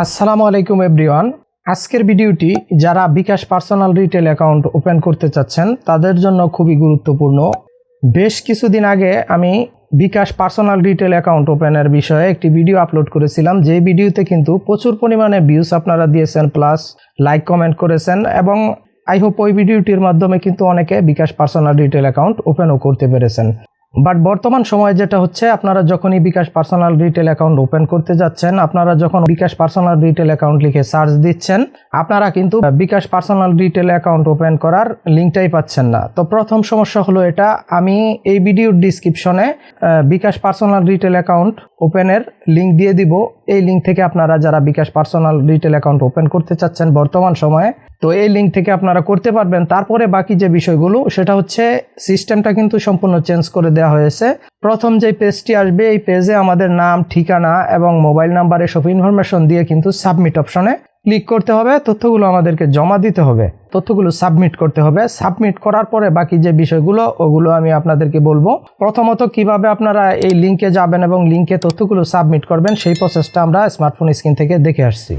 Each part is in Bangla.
আসসালামু আলাইকুম এভরিওয়ান। আজকের ভিডিওটি যারা bKash personal retail account open করতে চাচ্ছেন, তাদের জন্য খুবই গুরুত্বপূর্ণ। বেশ কিছুদিন আগে আমি বিকাশ পার্সোনাল রিটেল অ্যাকাউন্ট ওপেনের বিষয়ে একটি ভিডিও আপলোড করেছিলাম। যে ভিডিওতে কিন্তু প্রচুর পরিমাণে ভিউজ আপনারা দিয়েছেন প্লাস লাইক কমেন্ট করেছেন এবং আই হোপ ওই ভিডিওটির মাধ্যমে কিন্তু অনেকে বিকাশ পার্সোনাল রিটেল অ্যাকাউন্ট ওপেনও করতে পেরেছেন। বাট বর্তমান সময়ে যেটা হচ্ছে, আপনারা যখনই bKash personal retail account open করতে যাচ্ছেন, আপনারা যখন বিকাশ পার্সোনাল রিটেল অ্যাকাউন্ট লিখে সার্চ দিচ্ছেন, আপনারা কিন্তু bKash personal retail account open করার লিঙ্কটাই পাচ্ছেন না। তো প্রথম সমস্যা হলো এটা, আমি এই ভিডিওর ডিসক্রিপশনে বিকাশ পার্সোনাল রিটেল অ্যাকাউন্ট ওপেনের লিঙ্ক দিয়ে দিব। এই লিঙ্ক থেকে আপনারা যারা bKash personal retail account open করতে চাচ্ছেন, বর্তমান সময়ে তো এই লিঙ্ক থেকে আপনারা করতে পারবেন। তারপরে বাকি যে বিষয়গুলো, সেটা হচ্ছে সিস্টেমটা কিন্তু সম্পূর্ণ চেঞ্জ করে দেওয়া হয়েছে। প্রথম যে পেজটি আসবে, এই পেজে আমাদের নাম, ঠিকানা এবং মোবাইল নাম্বার এসব ইনফরমেশন দিয়ে কিন্তু সাবমিট অপশনে ক্লিক করতে হবে। তথ্যগুলো আমাদেরকে জমা দিতে হবে। তথ্যগুলো সাবমিট করতে হবে। সাবমিট করার পরে বাকি যে বিষয়গুলো, ওগুলো আমি আপনাদেরকে বলব। প্রথমত, কীভাবে আপনারা এই লিঙ্কে যাবেন এবং লিঙ্কে তথ্যগুলো সাবমিট করবেন, সেই প্রসেসটা আমরা স্মার্টফোন স্ক্রিন থেকে দেখে আসছি।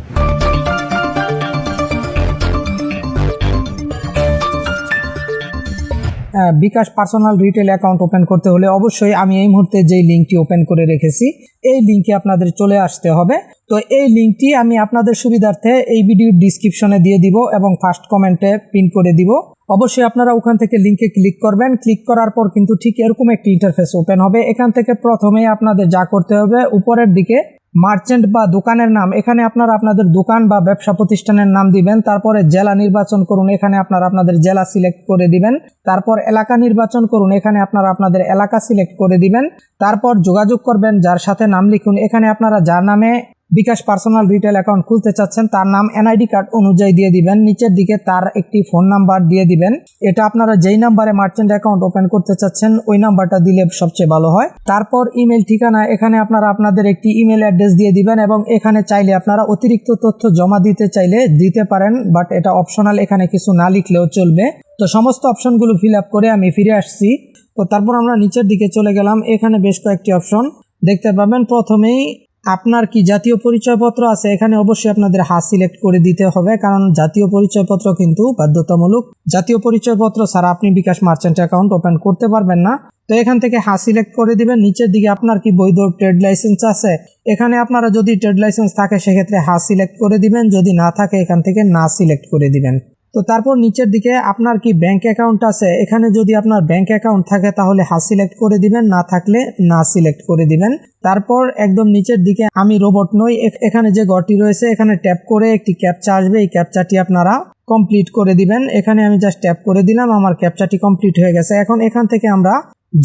BKash personal retail account open করতে হলে অবশ্যই আমি এই মুহূর্তে যেই লিঙ্কটি ওপেন করে রেখেছি, এই লিঙ্কে আপনাদের চলে আসতে হবে। তো এই লিঙ্কটি আমি আপনাদের সুবিধার্থে এই ভিডিওর ডিসক্রিপশনে দিয়ে দিব এবং ফার্স্ট কমেন্টে পিন করে দিব। অবশ্যই আপনারা ওখান থেকে লিঙ্কে ক্লিক করবেন। ক্লিক করার পর কিন্তু ঠিক এরকম একটি ইন্টারফেস ওপেন হবে। এখান থেকে প্রথমে আপনাদের যা করতে হবে, উপরের দিকে মার্চেন্ট বা দোকানের নাম, এখানে আপনার আপনাদের দোকান বা ব্যবসা প্রতিষ্ঠানের নাম দিবেন, তারপরে জেলা নির্বাচন করুন, এখানে আপনার আপনাদের জেলা সিলেক্ট করে দিবেন, তারপর এলাকা নির্বাচন করুন, এখানে আপনার আপনাদের এলাকা সিলেক্ট করে দিবেন, তারপর যোগাযোগ করবেন, যার সাথে নাম লিখুন, এখানে আপনারা যার নামে বিকাশ পার্সোনাল রিটেল অ্যাকাউন্ট খুলতে চাচ্ছেন, তার নাম এনআইডি কার্ড অনুযায়ী দিয়ে দিবেন। নিচের দিকে তার একটি ফোন নাম্বার দিয়ে দিবেন। এটা আপনারা যেই নাম্বারে মার্চেন্ট অ্যাকাউন্ট ওপেন করতে চাচ্ছেন, ওই নাম্বারটা দিলে সবচেয়ে ভালো হয়। তারপর ইমেল ঠিকানা, এখানে আপনারা আপনাদের একটি ইমেল অ্যাড্রেস দিয়ে দিবেন এবং এখানে চাইলে আপনারা অতিরিক্ত তথ্য জমা দিতে চাইলে দিতে পারেন, বাট এটা অপশনাল, এখানে কিছু না লিখলেও চলবে। তো সমস্ত অপশনগুলো ফিল আপ করে আমি ফিরে আসছি। তো তারপর আমরা নিচের দিকে চলে গেলাম। এখানে বেশ কয়েকটি অপশন। দেখতে পাবেন, প্রথমেই আপনার কি জাতীয় পরিচয়পত্র আছে? এখানে অবশ্যই আপনাদের হাত সিলেক্ট করে দিতে হবে, কারণ জাতীয় পরিচয়পত্র কিন্তু বাধ্যতামূলক। জাতীয় পরিচয়পত্র ছাড়া আপনি বিকাশ মার্চেন্ট অ্যাকাউন্ট ওপেন করতে পারবেন না। তো এখান থেকে হা সিলেক্ট করে দিবেন, নিচের দিকে আপনার কি বৈধ ট্রেড লাইসেন্স আছে? এখানে আপনারা যদি ট্রেড লাইসেন্স থাকে, সেক্ষেত্রে হা সিলেক্ট করে দিবেন, যদি না থাকে, এখান থেকে না সিলেক্ট করে দিবেন। তো তারপর নিচের দিকে আপনার কি ব্যাংক অ্যাকাউন্ট আছে? এখানে যদি আপনার ব্যাংক অ্যাকাউন্ট থাকে তাহলে হা সিলেক্ট করে দিবেন, না থাকলে না সিলেক্ট করে দিবেন। তারপর একদম নিচের দিকে আমি রোবট নই এখানে যে ঘরটি রয়েছে, এখানে ট্যাপ করে একটি ক্যাপচা আসবে, এই ক্যাপচাটি আপনারা কমপ্লিট করে দিবেন। এখানে আমি জাস্ট ট্যাপ করে দিলাম, আমার ক্যাপচাটি কমপ্লিট হয়ে গেছে। এখন এখান থেকে আমরা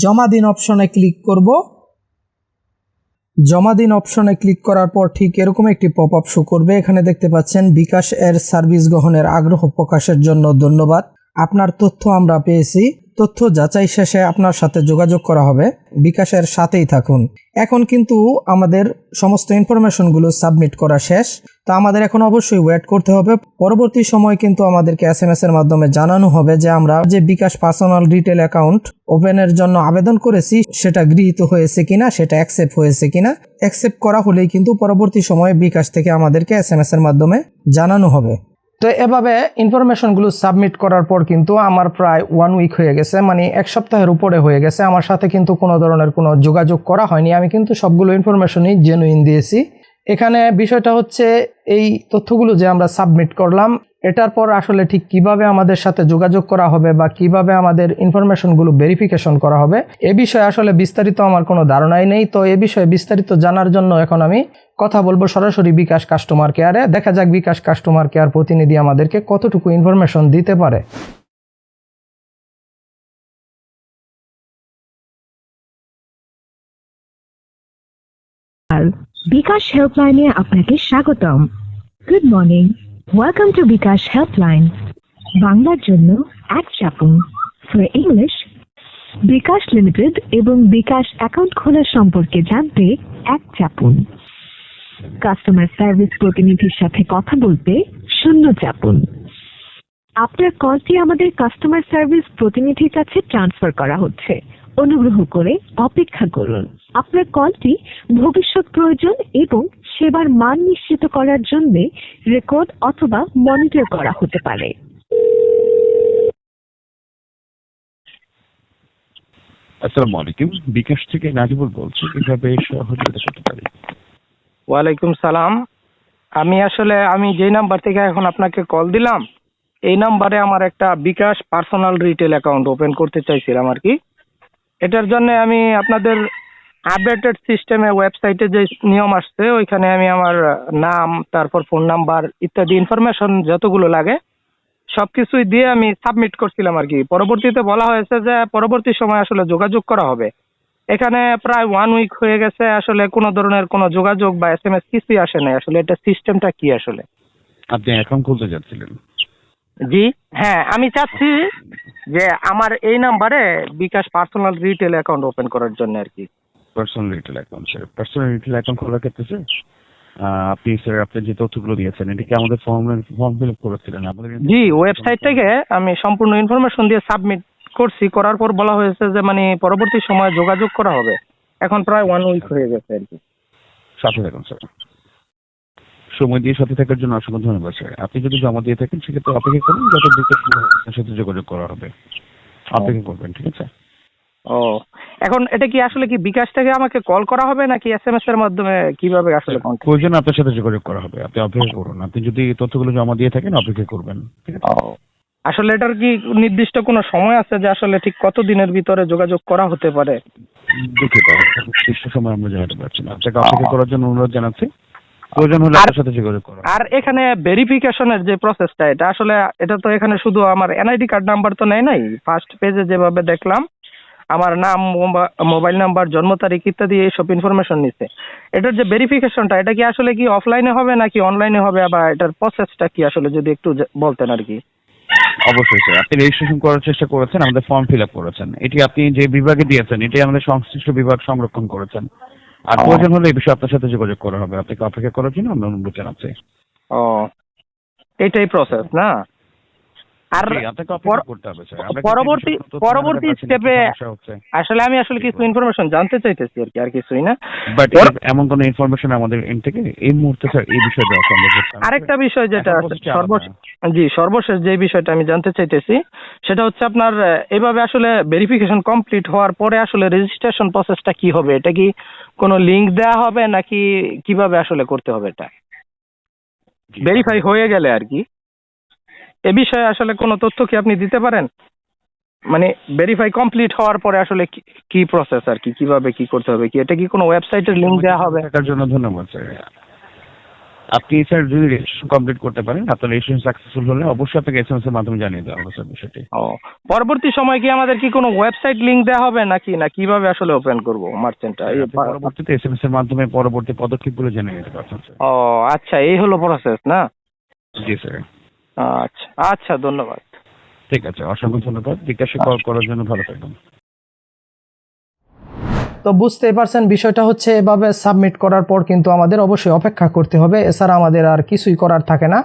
জমা দিন অপশনে ক্লিক করব। জমা দিন অপশনে ক্লিক করার পর ঠিক এরকম একটি পপ আপ শো করবে। এখানে দেখতে পাচ্ছেন, বিকাশ এর সার্ভিস গ্রহণের আগ্রহ প্রকাশের জন্য ধন্যবাদ। আপনার তথ্য আমরা পেয়েছি। তথ্য যাচাই শেষে আপনার সাথে যোগাযোগ করা হবে। বিকাশের সাথেই থাকুন। এখন কিন্তু আমাদের সমস্ত ইনফরমেশনগুলো সাবমিট করা শেষ। তা আমাদের এখন অবশ্যই ওয়েট করতে হবে। পরবর্তী সময় কিন্তু আমাদেরকে এস এম এস এর মাধ্যমে জানানো হবে যে আমরা যে বিকাশ পার্সোনাল রিটেল অ্যাকাউন্ট ওপেনের জন্য আবেদন করেছি, সেটা গৃহীত হয়েছে কিনা, সেটা অ্যাকসেপ্ট হয়েছে কিনা অ্যাকসেপ্ট করা হলেই কিন্তু পরবর্তী সময়ে বিকাশ থেকে আমাদেরকে এস এম এস এর মাধ্যমে জানানো হবে। তো এভাবে ইনফরমেশনগুলো সাবমিট করার পর কিন্তু আমার প্রায় ওয়ান উইক হয়ে গেছে মানে এক সপ্তাহের উপরে হয়ে গেছে। আমার সাথে কিন্তু কোনো ধরনের কোনো যোগাযোগ করা হয়নি। আমি কিন্তু সবগুলো ইনফরমেশনই জেনুইন দিয়েছি। এখানে বিষয়টা হচ্ছে এই তথ্যগুলো যে আমরা সাবমিট করলাম এটার পর আসলে ঠিক কীভাবে আমাদের সাথে যোগাযোগ করা হবে বা কীভাবে আমাদের ইনফরমেশনগুলো ভেরিফিকেশন করা হবে, এ বিষয়ে আসলে বিস্তারিত আমার কোনো ধারণাই নেই। তো এ বিষয়ে বিস্তারিত জানার জন্য এখন আমি কথা বলব সরাসরি বিকাশ কাস্টমার কেয়ারে। দেখা যাক বিকাশ কাস্টমার কেয়ার প্রতিনিধি আমাদেরকে কতটুকু ইনফরমেশন দিতে পারে। বিকাশ হেল্পলাইনে আপনাকে স্বাগতম। Good morning. Welcome to bKash helpline বাংলার জন্য এক চাপুন। ফর ইংলিশ বিকাশ লিমিটেড এবং বিকাশ অ্যাকাউন্ট খোলা সম্পর্কে জানতে এক চাপুন। কাস্টমার সার্ভিস প্রতিনিধির সাথে কথা বলতে শূন্য চাপুন। আপনার কলটি আমাদের কাস্টমার সার্ভিস প্রতিনিধির কাছে ট্রান্সফার করা হচ্ছে। অনুগ্রহ করে অপেক্ষা করুন। আপনার কলটি ভবিষ্যৎ প্রয়োজন এবং সেবার মান নিশ্চিত করার জন্য রেকর্ড অথবা মনিটর করা হতে পারে। আসসালামু আলাইকুম। বিকাশ থেকে নাজিবুল বলছি কীভাবে সহযোগিতা করতে পারি? ওয়ালাইকুম সালাম। আমি আসলে আমি যেই নাম্বার থেকে এখন আপনাকে কল দিলাম এই নাম্বারে আমার একটা bKash personal retail account open করতে চাইছিলাম আর কি। এটার জন্য আমি আপনাদের আপডেটেড সিস্টেমে ওয়েবসাইটে যে নিয়ম আসছে ওইখানে আমি আমার নাম তারপর ফোন নাম্বার ইত্যাদি ইনফরমেশন যতগুলো লাগে সব কিছুই দিয়ে আমি সাবমিট করছিলাম আর কি। পরবর্তীতে বলা হয়েছে যে পরবর্তী সময় আসলে যোগাযোগ করা হবে। এখানে প্রায় ওয়ান উইক হয়ে গেছে আসলে কোনো ধরনের কোনো যোগাযোগ বা এস এম এস কিছুই আসে নাই। আসলে এটা সিস্টেমটা কি আসলে? আপনি অ্যাকাউন্ট খুলতে যাচ্ছিলেন। জি হ্যাঁ আমি চাচ্ছি যে আমার এই নাম্বারে bKash personal retail account open করার জন্য আর কি। Personal retail account sir personal retail account খোলার ক্ষেত্রে স্যার আপনি স্যার আপনি যে তথ্যগুলো দিয়েছেন এটা কি আমাদের ফর্ম ফর্ম ফিল আপ করেছিলেন? আমাদের জি ওয়েবসাইট থেকে আমি সম্পূর্ণ ইনফরমেশন দিয়ে সাবমিট করছি। করার পর বলা হয়েছে যে মানে পরবর্তী সময়ে যোগাযোগ করা হবে। এখন প্রায় ওয়ান উইক হয়ে গেছে আর কি। সাথে থাকুন স্যার সময় দিয়ে সাথে থাকার জন্য অসংখ্য ধন্যবাদ স্যার আপনি যদি জমা দিয়ে থাকেন সেক্ষেত্রে অপেক্ষা করুন যত দ্রুত সাথে যোগাযোগ করা হবে। অপেক্ষা করবেন ঠিক আছে? ও এখন এটা কি আসলে কি বিকাশ থেকে আমাকে কল করা হবে নাকি এস এম এস এর মাধ্যমে কীভাবে আসলে প্রয়োজন আপনার সাথে যোগাযোগ করা হবে আপনি অপেক্ষা করুন। আপনি যদি তথ্যগুলো জমা দিয়ে থাকেন অপেক্ষা করবেন আসলে এটার কি নির্দিষ্ট কোনো সময় আছে যে আসলে ঠিক কত দিনের ভিতরে যোগাযোগ করা হতে পারে? দুঃখিত নির্দিষ্ট সময় আমরা জানাতে পারছি না। আপনাকে অপেক্ষা করার জন্য অনুরোধ জানাচ্ছি। প্রয়োজন হলে আপনার সাথে যোগাযোগ করা আর এখানে ভেরিফিকেশনের যে প্রসেসটা এটা আসলে এটা তো এখানে শুধু আমার এনআইডি কার্ড নাম্বার তো নেয় নাই? ফার্স্ট পেজে যেভাবে দেখলাম আমার নাম মোবা- মোবাইল নাম্বার জন্ম তারিখ ইত্যাদি এইসব ইনফরমেশন নিচ্ছে এটার যে ভেরিফিকেশনটা এটা কি আসলে কি অফলাইনে হবে নাকি অনলাইনে হবে বা এটার প্রসেসটা কি আসলে যদি একটু বলতেন আর কি? অবশ্যই স্যার আপনি রেজিস্ট্রেশন করার চেষ্টা করেছেন আমাদের ফর্ম ফিল আপ করেছেন। এটি আপনি যে বিভাগে দিয়েছেন এটি আমাদের সংশ্লিষ্ট বিভাগ সংরক্ষণ করেছেন। আর প্রয়োজন হলে এই বিষয়ে আপনার সাথে যোগাযোগ করা হবে। আপনাকে অপেক্ষা করার জন্য আমরা অনুরোধ জানাচ্ছি। ও এটাই প্রসেস না? আর পরবর্তী পরবর্তী স্টেপে আসলে আমি আসলে কিছু ইনফরমেশন জানতে চাইতেছি আর কি আর কিছুই না। বাট এমন কোনো ইনফরমেশন আমাদের এন্ড থেকে এই মুহূর্তে স্যার এই বিষয়ে দেওয়া সম্ভব আরেকটা বিষয় যেটা। সর্বশেষ জি সর্বশেষ যে বিষয়টা আমি জানতে চাইতেছি সেটা হচ্ছে আপনার এভাবে আসলে ভেরিফিকেশন কমপ্লিট হওয়ার পরে আসলে রেজিস্ট্রেশন প্রসেসটা কি হবে? এটা কি কোনো লিংক দেওয়া হবে নাকি কীভাবে আসলে করতে হবে এটা? ভেরিফাই হয়ে গেলে আর কি। এ বিষয়ে আসলে কোনো তথ্য কি আপনি দিতে পারেন? মানে ভেরিফাই কমপ্লিট হওয়ার পরে আসলে কি- প্রসেস আর কি কীভাবে কি করতে হবে কি? এটা কি কোনো ওয়েবসাইটের লিংক দেওয়া হবে? এটার জন্য ধন্যবাদ স্যার। আপনি স্যার যদি রেজিস্ট্রেশন কমপ্লিট করতে পারেন আপনার রেজিস্ট্রেশন সাকসেসফুল হলে অবশ্যই আপনাকে এসএমএস এর মাধ্যমে জানিয়ে দেওয়া হবে স্যার বিষয়টি। ও পরবর্তী সময় কি আমাদের কি কোনো ওয়েবসাইট লিংক দেওয়া হবে নাকি? না কীভাবে আসলে ওপেন করব মার্চেন্টটা পরবর্তীতে এসএমএস এর মাধ্যমে পরবর্তী পদক্ষেপগুলো জেনে নিতে পারছেন ও আচ্ছা এই হলো প্রসেস না? জি স্যার। আচ্ছা আচ্ছা ধন্যবাদ। ঠিক আছে অসংখ্য ধন্যবাদ। জিজ্ঞাসা করার জন্য ভালো থাকবেন। তো বুঝতেই পারছেন, বিষয়টা হচ্ছে এভাবে সাবমিট করার পর কিন্তু আমাদের অবশ্যই অপেক্ষা করতে হবে। এছাড়া আমাদের আর কিছুই করার থাকে না।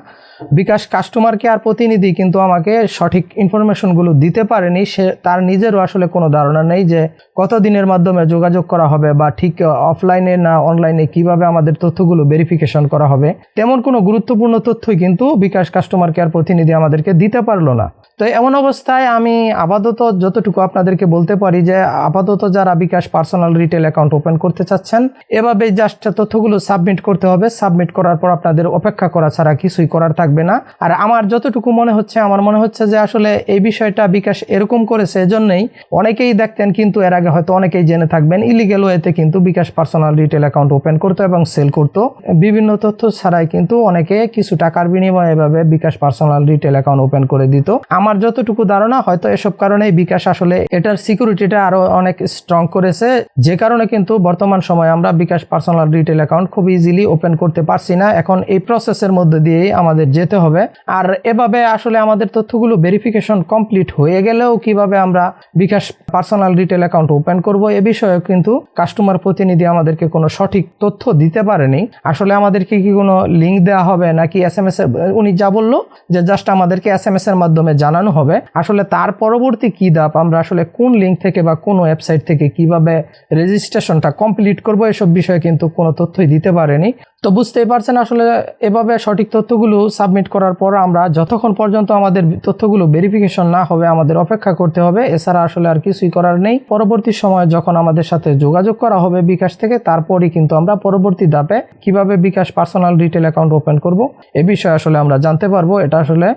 বিকাশ কাস্টমার কেয়ার প্রতিনিধি কিন্তু আমাকে সঠিক ইনফরমেশনগুলো দিতে পারেনি। সে, তার নিজেরও আসলে কোনো ধারণা নেই যে কত দিনের মাধ্যমে যোগাযোগ করা হবে বা ঠিক অফলাইনে না অনলাইনে কীভাবে আমাদের তথ্যগুলো ভেরিফিকেশন করা হবে। তেমন কোনো গুরুত্বপূর্ণ তথ্যই কিন্তু বিকাশ কাস্টমার কেয়ার প্রতিনিধি আমাদেরকে দিতে পারল না। তো এমন অবস্থায় আমি আপাতত যতটুকু আপনাদেরকে বলতে পারি যে আপাতত যারা bKash personal retail account open করতে চাচ্ছেন, এভাবে জাস্ট তথ্যগুলো সাবমিট করতে হবে। সাবমিট করার পর আপনাদের অপেক্ষা করা ছাড়া কিছুই করার থাকবে না। আর আমার যতটুকু মনে হচ্ছে, আমার মনে হচ্ছে যে আসলে এই বিষয়টা বিকাশ এরকম করেছে এজন্যই অনেকেই দেখতেন কিন্তু এর আগে হয়তো অনেকেই জেনে থাকবেন ইলিগেল ওয়েতে কিন্তু bKash personal retail account open করতো এবং সেল করতো। বিভিন্ন তথ্য ছাড়াই কিন্তু অনেকে কিছু টাকার বিনিময়ে এভাবে bKash personal retail account open করে দিত। আমার যতটুকু ধারণা, হয়তো এসব কারণেই বিকাশ আসলে এটার সিকিউরিটিটা আরও অনেক স্ট্রং করেছে। যে কারণে কিন্তু বর্তমান সময়ে আমরা বিকাশ পার্সোনাল রিটেল অ্যাকাউন্ট খুব ইজিলি ওপেন করতে পারছি না। এখন এই প্রসেসের মধ্যে দিয়েই আমাদের যেতে হবে। আর এভাবে আসলে আমাদের তথ্যগুলো ভেরিফিকেশন কমপ্লিট হয়ে গেলেও কীভাবে আমরা bKash personal retail account open করব, এ বিষয়ে কিন্তু কাস্টমার প্রতিনিধি আমাদেরকে কোনো সঠিক তথ্য দিতে পারেনি। আসলে আমাদেরকে কি কোনো লিঙ্ক দেওয়া হবে নাকি এস এম এস এর উনি যা বলল যে জাস্ট আমাদেরকে এস এম এস এর মাধ্যমে জানানো হবে। আসলে তার পরবর্তী কি ধাপ? আমরা আসলে কোন লিঙ্ক থেকে বা কোন ওয়েবসাইট থেকে কীভাবে রেজিস্ট্রেশনটা কমপ্লিট করব এসব বিষয়ে কিন্তু কোনো তথ্যই দিতে পারেনি। তো বুঝতেই পারছেন আসলে এভাবে সঠিক তথ্যগুলো সাবমিট করার পর আমরা যতক্ষণ পর্যন্ত আমাদের তথ্যগুলো ভেরিফিকেশন না হবে, আমাদের অপেক্ষা করতে হবে। এছাড়া আসলে আর কিছুই করার নেই। পরবর্তী সময় যখন আমাদের সাথে যোগাযোগ করা হবে বিকাশ থেকে, তারপরই কিন্তু আমরা পরবর্তী ধাপে কীভাবে bKash personal retail account open করব, এ বিষয়ে আসলে আমরা জানতে পারব। এটা আসলে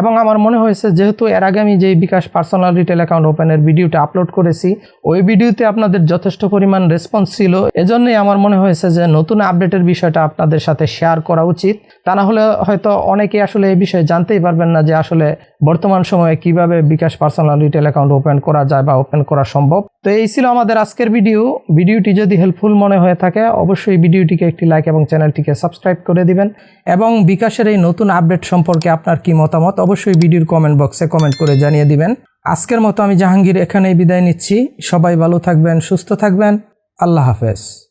এবং আমার মনে হয়েছে যেহেতু এর আগে আমি যেই বিকাশ পার্সোনাল রিটেল অ্যাকাউন্ট ওপেনের ভিডিওটা আপলোড করেছি, ওই ভিডিওতে আপনাদের যথেষ্ট পরিমাণ রেসপন্স ছিল। এজন্যই আমার মনে হয়েছে যে নতুন আপডেটের বিষয়টা আপনাদের সাথে শেয়ার করা উচিত। তা না হলে হয়তো অনেকে আসলে এই বিষয়ে জানতেই পারবেন না যে আসলে বর্তমান সময়ে কীভাবে bKash personal retail account open করা যায় বা ওপেন করা সম্ভব। তো এই ছিল আমাদের আজকের ভিডিও। ভিডিওটি যদি হেল্পফুল মনে হয়ে থাকে, অবশ্যই ভিডিওটিকে একটি লাইক এবং চ্যানেলটিকে সাবস্ক্রাইব করে দিবেন। এবং বিকাশের এই নতুন আপডেট সম্পর্কে আপনার কি মতামত, অবশ্যই ভিডিওর কমেন্ট বক্সে কমেন্ট করে জানিয়ে দিবেন। আজকের মতো আমি জাহাঙ্গীর এখানেই বিদায় নিচ্ছি। সবাই ভালো থাকবেন, সুস্থ থাকবেন। আল্লাহ হাফেজ।